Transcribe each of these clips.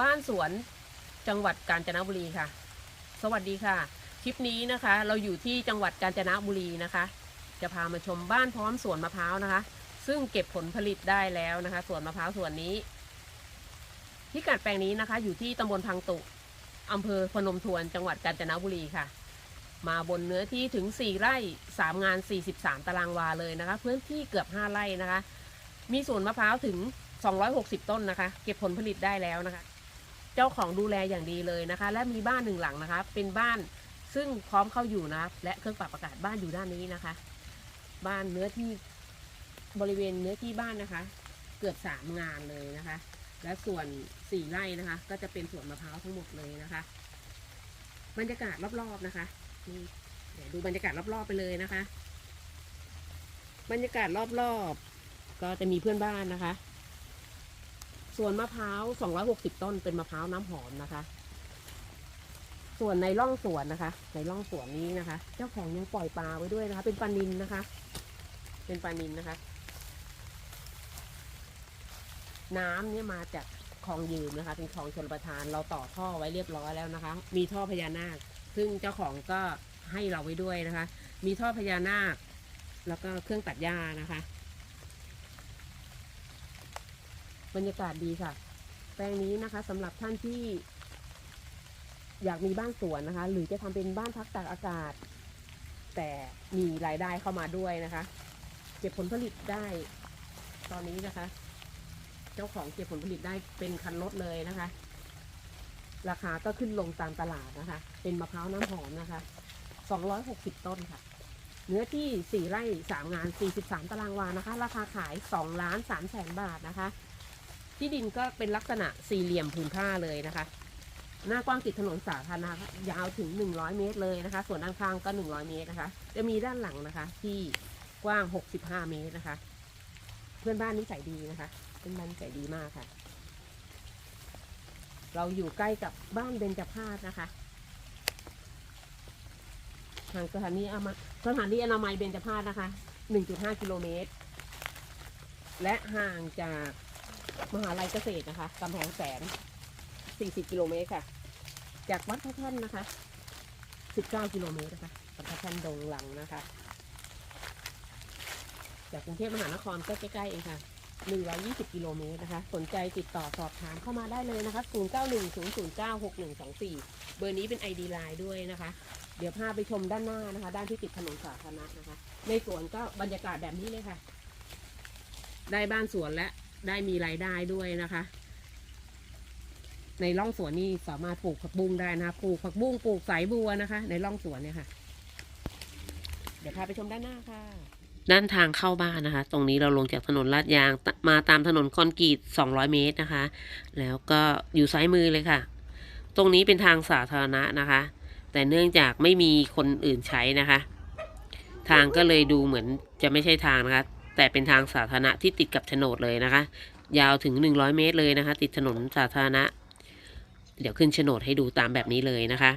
บ้านสวนจังหวัดกาญจนบุรีค่ะ สวัสดีค่ะ คลิปนี้นะคะ เราอยู่ที่จังหวัดกาญจนบุรีนะคะ จะพามาชมบ้านพร้อมสวนมะพร้าวนะคะ ซึ่งเก็บผลผลิตได้แล้วนะคะสวนมะพร้าวสวนนี้พิกัดแปลงนี้นะคะ อยู่ที่ตำบลพังตุอำเภอพนมทวนจังหวัดกาญจนบุรีค่ะ มาบนเนื้อที่ถึง 4 ไร่ 3 งาน 43 ตารางวาเลยนะคะ พื้นที่เกือบ 5 ไร่นะคะ มีสวนมะพร้าวถึง 260 ต้นนะคะ เก็บผลผลิตได้แล้วนะคะ เจ้าของดูแลอย่างดีเลยนะคะ และมีบ้านหนึ่งหลังนะคะ เป็นบ้านซึ่งพร้อมเข้าอยู่นะครับและเครื่องปรับอากาศบ้านอยู่ด้านนี้นะคะ บ้านเนื้อที่บริเวณเนื้อที่บ้านนะคะ เกือบสามงานเลยนะคะ และส่วนสี่ไร่นะคะ ก็จะเป็นสวนมะพร้าวทั้งหมดเลยนะคะบรรยากาศรอบๆนะคะนี่เดี๋ยวดูบรรยากาศรอบๆไปเลยนะคะ บรรยากาศรอบๆก็จะมีเพื่อนบ้านนะคะ ส่วนมะพร้าว 260 ต้นเป็นมะพร้าวน้ำหอมนะคะ ส่วนในร่องสวนนะคะ ในร่องสวนนี้นะคะ เจ้าของยังปล่อยปลาไว้ด้วยนะคะ เป็นปลานินนะคะ เป็นปลานินนะคะ น้ำเนี่ยมาจากคลองยืมนะคะ เป็นคลองชลประทาน เราต่อท่อไว้เรียบร้อยแล้วนะคะ มีท่อพญานาค ซึ่งเจ้าของก็ให้เราไว้ด้วยนะคะ มีท่อพญานาค แล้วก็เครื่องตัดหญ้านะคะ บรรยากาศดีค่ะ แปลงนี้นะคะสำหรับท่านที่ อยากมีบ้านสวนนะคะ หรือจะทำเป็นบ้านพักตากอากาศ แต่มีรายได้เข้ามาด้วยนะคะ เก็บผลผลิตได้ ตอนนี้นะคะ เจ้าของเก็บผลผลิตได้เป็นคันรถเลยนะคะ ราคาก็ขึ้นลงตามตลาดนะคะ เป็นมะพร้าวน้ำหอมนะคะ 260 ต้นค่ะเนื้อที่ 4 ไร่ 3 งาน 43 ตารางวานะคะ ราคาขาย 2 ล้าน3แสนบาทนะคะ ที่ดินก็เป็นลักษณะสี่เหลี่ยมผืนผ้าเลยนะคะ หน้ากว้างติดถนนสาธารณะยาวถึง 100 เมตรเลยนะคะ ส่วนด้านข้างก็ 100 เมตรนะคะ จะมีด้านหลังนะคะ ที่กว้าง 65 เมตรนะคะ เพื่อนบ้านนิสัยดีนะคะเพื่อนบ้านนิสัยดีมากค่ะ เราอยู่ใกล้กับบ้านเบญจพาสนะคะห่างสถานีอามาสถานีอนามัยเบญจพาสนะคะ 1.5 กิโลเมตร และห่างจาก มหาลัยเกษตรนะคะกำแพงแสน 40 กิโลเมตรค่ะ จากวัดพระแท่นนะคะ 19 กิโลเมตรนะคะวัดพระแท่นดงหลังนะคะ จากกรุงเทพมหานครก็ใกล้ๆเองค่ะ 120 กิโลเมตรนะคะ สนใจติดต่อสอบถามเข้ามาได้เลยนะคะ 0910096124 เบอร์นี้เป็น ID Line ด้วยนะคะ เดี๋ยวพาไปชมด้านหน้านะคะ ด้านที่ติดถนนสาธารณะนะคะ ในสวนก็บรรยากาศแบบนี้เลยค่ะ ได้บ้านสวนและ ได้มีรายได้ด้วยนะคะ ในร่องสวนนี่สามารถปลูกผักบุ้งได้นะคะปลูกผักบุ้งปลูกสายบัวนะคะ ในร่องสวนเนี่ยค่ะ เดี๋ยวพาไปชมด้านหน้าค่ะ ด้านทางเข้าบ้านนะคะ ตรงนี้เราลงจากถนนลาดยางมาตามถนนคอนกรีต 200 เมตรนะคะ แล้วก็อยู่ซ้ายมือเลยค่ะ ตรงนี้เป็นทางสาธารณะนะคะ แต่เนื่องจากไม่มีคนอื่นใช้นะคะ ทางก็เลยดูเหมือนจะไม่ใช่ทางนะคะ แต่เป็นทางสาธารณะที่ติดกับโฉนดเลยนะคะ ยาวถึง 100 เมตรเลยนะคะ ติดถนนสาธารณะ เดี๋ยวขึ้นโฉนดให้ดูตามแบบนี้เลยนะคะ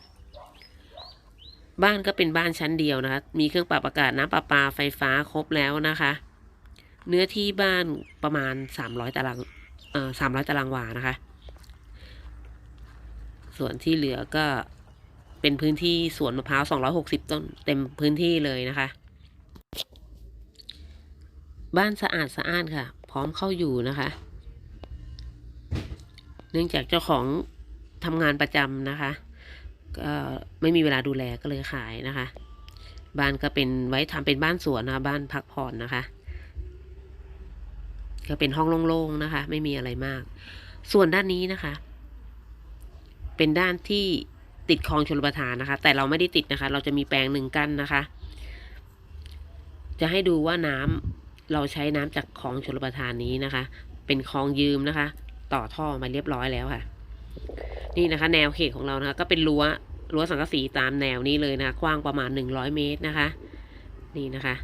บ้านก็เป็นบ้านชั้นเดียวนะคะ มีเครื่องปรับอากาศน้ำประปาไฟฟ้าครบแล้วนะคะ เนื้อที่บ้านประมาณ 300 ตารางเอ่อ300 ตารางวานะคะ ส่วนที่เหลือก็เป็นพื้นที่สวนมะพร้าว 260 ต้น เต็มพื้นที่เลยนะคะ บ้านสะอาดสะอ้านค่ะ พร้อมเข้าอยู่นะคะ เนื่องจากเจ้าของทำงานประจำนะคะก็ไม่มีเวลาดูแลก็เลยขายนะคะ บ้านก็เป็นไว้ทำเป็นบ้านสวนนะคะบ้านพักผ่อนนะคะ ก็เป็นห้องโล่งๆนะคะ ไม่มีอะไรมาก ส่วนด้านนี้นะคะ เป็นด้านที่ติดคลองชลประทานนะคะ แต่เราไม่ได้ติดนะคะ เราจะมีแปลงหนึ่งกั้นนะคะ จะให้ดูว่าน้ำ เราใช้น้ำจากคลองชลประทานนี้นะคะ เป็นคลองยืมนะคะ ต่อท่อมาเรียบร้อยแล้วค่ะ นี่นะคะ แนวเขตของเรานะคะ ก็เป็นรั้วรั้วสังกะสีตามแนวนี้เลยนะคะกว้างประมาณหนึ่งร้อยเมตรนะคะ นี่นะคะ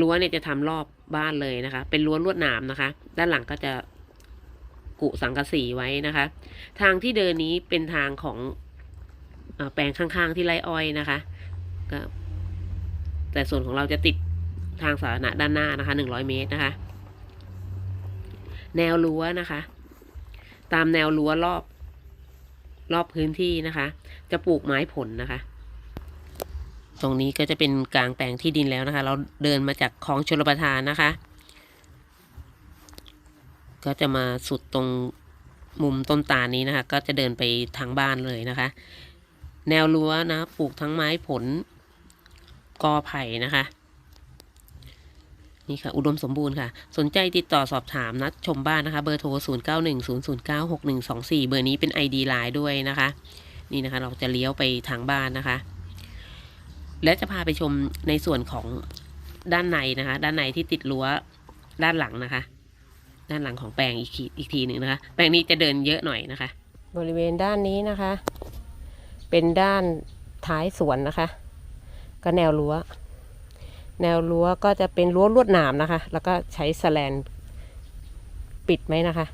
รั้วเนี่ยจะทำรอบบ้านเลยนะคะ เป็นรั้วลวดหนามนะคะ ด้านหลังก็จะกุสังกะสีไว้นะคะ ทางที่เดินนี้เป็นทางของอแปลงข้างๆที่ไร่อ้อยนะคะก็แต่ส่วนของเราจะติด ทางสาธารณะด้านหน้านะคะหนึ่งร้อยเมตรนะคะ แนวรั้วนะคะ ตามแนวรั้วรอบ รอบพื้นที่นะคะ จะปลูกไม้ผลนะคะ ตรงนี้ก็จะเป็นกลางแปลงที่ดินแล้วนะคะ เราเดินมาจากคลองชลประทานนะคะ ก็จะมาสุดตรงมุมต้นตาลนี้นะคะ ก็จะเดินไปทางบ้านเลยนะคะ แนวรั้วนะปลูกทั้งไม้ผลกอไผ่นะคะ นี่ค่ะ อุดมสมบูรณ์ค่ะ สนใจติดต่อสอบถามนัดชมบ้านนะคะ เบอร์โทร 0 9 1 0 0 9 6 1 2 4 เบอร์นี้เป็น ID ไลน์ด้วยนะคะ นี่นะคะ เราจะเลี้ยวไปทางบ้านนะคะ และจะพาไปชมในส่วนของด้านในนะคะ ด้านในที่ติดรั้วด้านหลังนะคะ ด้านหลังของแปลงอีกทีอีกทีหนึ่งนะคะ แปลงนี้จะเดินเยอะหน่อยนะคะ บริเวณด้านนี้นะคะ เป็นด้านท้ายสวนนะคะ ก็แนวรั้ว แนวรั้วก็จะเป็นรั้วลวดหนามนะคะ แล้วก็ใช้สแลนปิดไหมนะคะ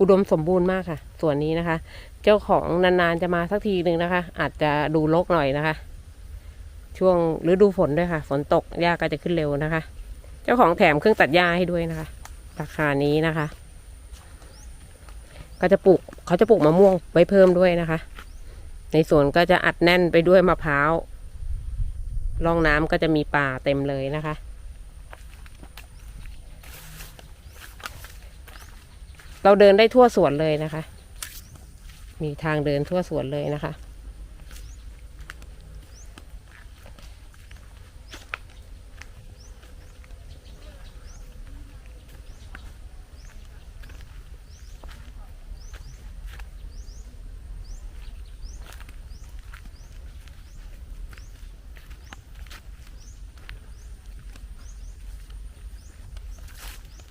อุดมสมบูรณ์มากค่ะ ส่วนนี้นะคะ เจ้าของนานๆจะมาสักทีหนึ่งนะคะ อาจจะดูรกหน่อยนะคะ ช่วงฤดูฝนด้วยค่ะ ฝนตกหญ้าก็จะขึ้นเร็วนะคะ เจ้าของแถมเครื่องตัดหญ้าให้ด้วยนะคะ ราคานี้นะคะ ก็จะปลูกเขาจะปลูกมะม่วงไว้เพิ่มด้วยนะคะ ในสวนก็จะอัดแน่นไปด้วยมะพร้าว ร่องน้ำก็จะมีป่าเต็มเลยนะคะ เราเดินได้ทั่วสวนเลยนะคะ มีทางเดินทั่วสวนเลยนะคะ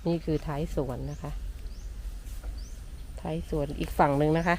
นี่คือท้ายสวนนะคะ ท้ายสวนอีกฝั่งหนึ่งนะคะ